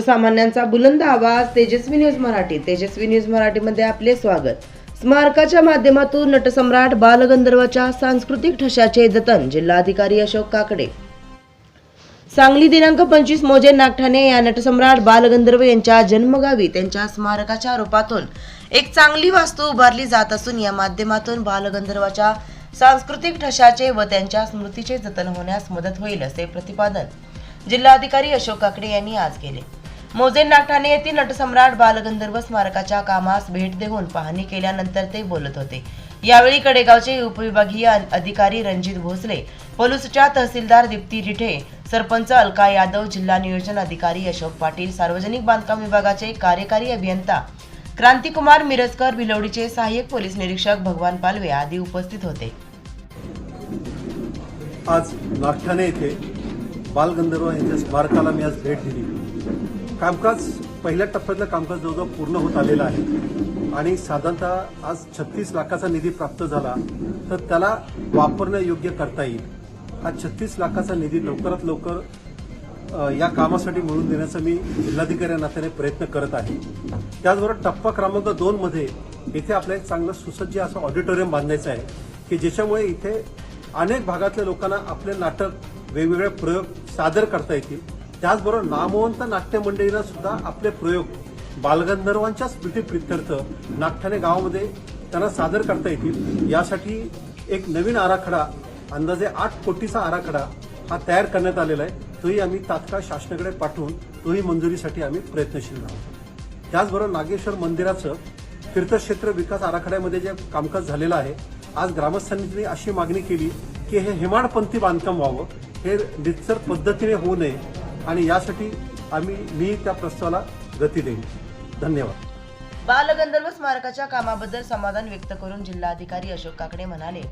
सर्वसामान्यांचा बुलंद आवाज तेजस्वी न्यूज मराठी. तेजस्वी न्यूज मराठीमध्ये आपले स्वागत. स्मारकाच्या माध्यमातून नटसम्राट बालगंधर्वाच्या सांस्कृतिक ठशाचे जतन जिल्हाधिकारी अशोक काकडे. सांगली दिनांक पंचवीस मोजे नागठाणे या नटसम्राट बालगंधर्व यांच्या जन्मगावी त्यांच्या स्मारकाच्या रूपातून एक चांगली वास्तू उभारली जात असून या माध्यमातून बालगंधर्वाच्या सांस्कृतिक ठशाचे व त्यांच्या स्मृतीचे जतन होण्यास मदत होईल असे प्रतिपादन जिल्हाधिकारी अशोक काकडे यांनी आज केले. मोजे नागठाणे येथील नटसम्राट बालगंधर्व स्मारकाच्या कामास भेट देऊन पाहणी केल्यानंतर ते बोलत होते. यावेळी कडेगावचे उपविभागीय अधिकारी रणजित भोसले पलूसच्या तहसीलदार दीप्ती रिठे सरपंच अलका यादव जिल्हा नियोजन अधिकारी अशोक पाटील सार्वजनिक बांधकाम विभागाचे कार्यकारी अभियंता क्रांतिकुमार मिरजकर भिलवडीचे सहाय्यक पोलीस निरीक्षक भगवान पालवे आदी उपस्थित होते. आज नागठाणे येथे बालगंधर्व यांच्या स्मारकाला मी आज भेट दिली. कामकाज पहिल्या टप्प्यातलं कामकाज जवळजवळ पूर्ण होत आलेलं आहे. आणि साधारणतः आज छत्तीस लाखाचा निधी प्राप्त झाला तर त्याला वापरणं योग्य करता येईल. हा छत्तीस लाखाचा निधी लवकरात लवकर या कामासाठी मिळवून देण्याचा मी जिल्हाधिकारी नात्याने प्रयत्न करत आहे. त्याचबरोबर टप्पा क्रमांक दोनमध्ये इथे आपल्याला एक चांगलं सुसज्ज असं ऑडिटोरियम बांधायचं आहे की ज्याच्यामुळे इथे अनेक भागातल्या लोकांना आपले नाटक वेगवेगळे प्रयोग सादर करता येतील. त्याचबरोबर नामवंत नाट्य मंडळींना सुद्धा आपले प्रयोग बालगंधर्वांच्या स्मृतीप्रित्यर्थ नागठाणे गावामध्ये त्यांना सादर करता येतील. यासाठी एक नवीन आराखडा अंदाजे आठ कोटीचा आराखडा हा तयार करण्यात आलेला आहे. तोही आम्ही तात्काळ शासनाकडे पाठवून तोही मंजुरीसाठी आम्ही प्रयत्नशील आहोत त्याचबरोबर नागेश्वर मंदिराचं तीर्थक्षेत्र विकास आराखड्यामध्ये जे कामकाज झालेलं आहे आज ग्रामस्थांनी अशी मागणी केली की हे हेमाडपंथी बांधकाम व्हावं. हे निश्चर पद्धतीने होऊ नये. आणि यासाठी आम्ही मी त्या प्रस्तावाला गती देईन. धन्यवाद. बालगंधर्व स्मारकाच्या कामाबद्दल समाधान व्यक्त करून जिल्हाधिकारी अशोक काकडे म्हणाले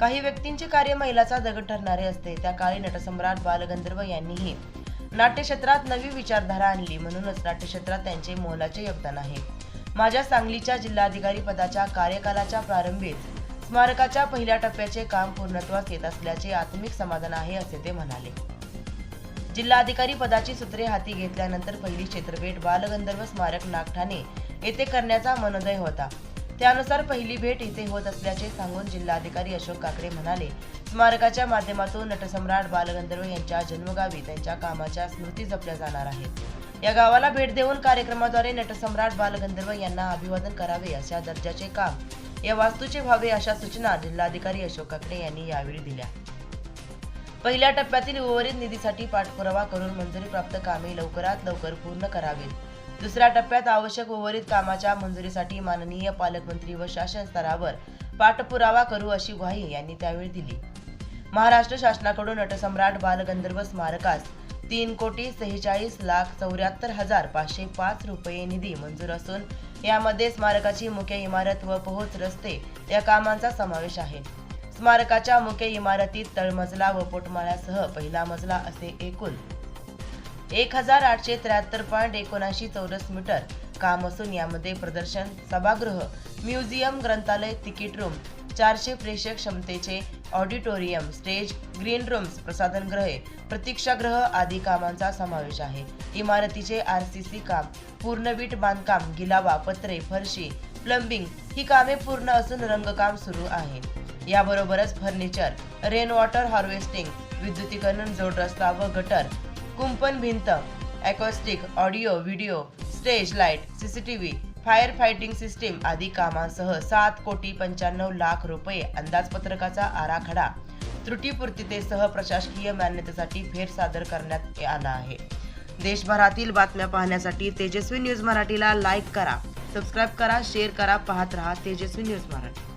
काही व्यक्तींचे कार्य मैलाचा दगड ठरणारे असते. त्या काळी नटसम्राट बालगंधर्व यांनीही नाट्यक्षेत्रात नवी विचारधारा आणली. म्हणूनच नाट्यक्षेत्रात त्यांचे मोलाचे योगदान आहे. माझ्या सांगलीच्या जिल्हाधिकारी पदाच्या कार्यकालाच्या प्रारंभीच स्मारकाच्या पहिल्या टप्प्याचे काम पूर्णत्वास येत असल्याचे आत्मिक समाधान आहे असे ते म्हणाले. जिल्हाधिकारी पदाची सूत्रे हाती घेतल्यानंतर पहिली क्षेत्रभेट बालगंधर्व स्मारक नागठाणे येथे करण्याचा मनोदय होता. त्यानुसार पहिली भेट इथे होत असल्याचे सांगून जिल्हाधिकारी अशोक काकडे म्हणाले स्मारकाच्या माध्यमातून नटसम्राट बालगंधर्व यांच्या जन्मगावी त्यांच्या कामाच्या स्मृती जपल्या जाणार आहेत. या गावाला भेट देऊन कार्यक्रमाद्वारे नटसम्राट बालगंधर्व यांना अभिवादन करावे अशा दर्जाचे काम या वास्तूचे व्हावे अशा सूचना जिल्हाधिकारी अशोक काकडे यांनी यावेळी दिल्या. पहिल्या टप्प्यातील उर्वरित निधीसाठी पाठपुरावा करून मंजुरीप्राप्त कामे लवकरात लवकर पूर्ण करावीत. दुसऱ्या टप्प्यात आवश्यक उर्वरित कामाच्या मंजुरीसाठी माननीय पालकमंत्री व शासन स्तरावर पाठपुरावा करू अशी ग्वाही यांनी त्यावेळी दिली. महाराष्ट्र शासनाकडून नटसम्राट बालगंधर्व स्मारकास तीन कोटी सेहेचाळीस लाख चौऱ्याहत्तर हजार पाचशे पाच रुपये निधी मंजूर असून यामध्ये स्मारकाची मुख्य इमारत व पोहोच रस्ते या कामांचा समावेश आहे. स्मारकाच्या मुख्य इमारतीत तळमजला व पोटमाळ्यासह पहिला मजला असे एकूण एक हजार आठशे त्र्याहत्तर पॉईंट एकोणऐंशी चौरस मीटर काम असून यामध्ये प्रदर्शन सभागृह म्युझियम ग्रंथालय तिकीट रूम चारशे प्रेक्षक क्षमतेचे ऑडिटोरियम स्टेज ग्रीन रूम्स प्रसाधनगृहे प्रतीक्षागृह आदी कामांचा समावेश आहे. इमारतीचे आर सी सी काम पूर्णवीट बांधकाम गिलावा पत्रे फरशी प्लंबिंग ही कामे पूर्ण असून रंगकाम सुरू आहे. याबरोबरच फर्निचर रेन वॉटर हार्वेस्टिंग विद्युतीकरण जोड रस्ता व गटर कुंपण भिंत acoustic audio video stage light CCTV fire fighting system आदी कामांसह सात कोटी पंच्याण्णव लाख रुपये अंदाजपत्रकाचा आराखडा. त्रुटीपूर्तीतेसह प्रशासकीय मान्यतेसाठी फेर सादर करण्यात आला आहे. देशभरातील बातम्या पाहण्यासाठी तेजस्वी न्यूज मराठीला लाईक करा सबस्क्राईब करा शेअर करा पाहत रहा तेजस्वी न्यूज मराठी.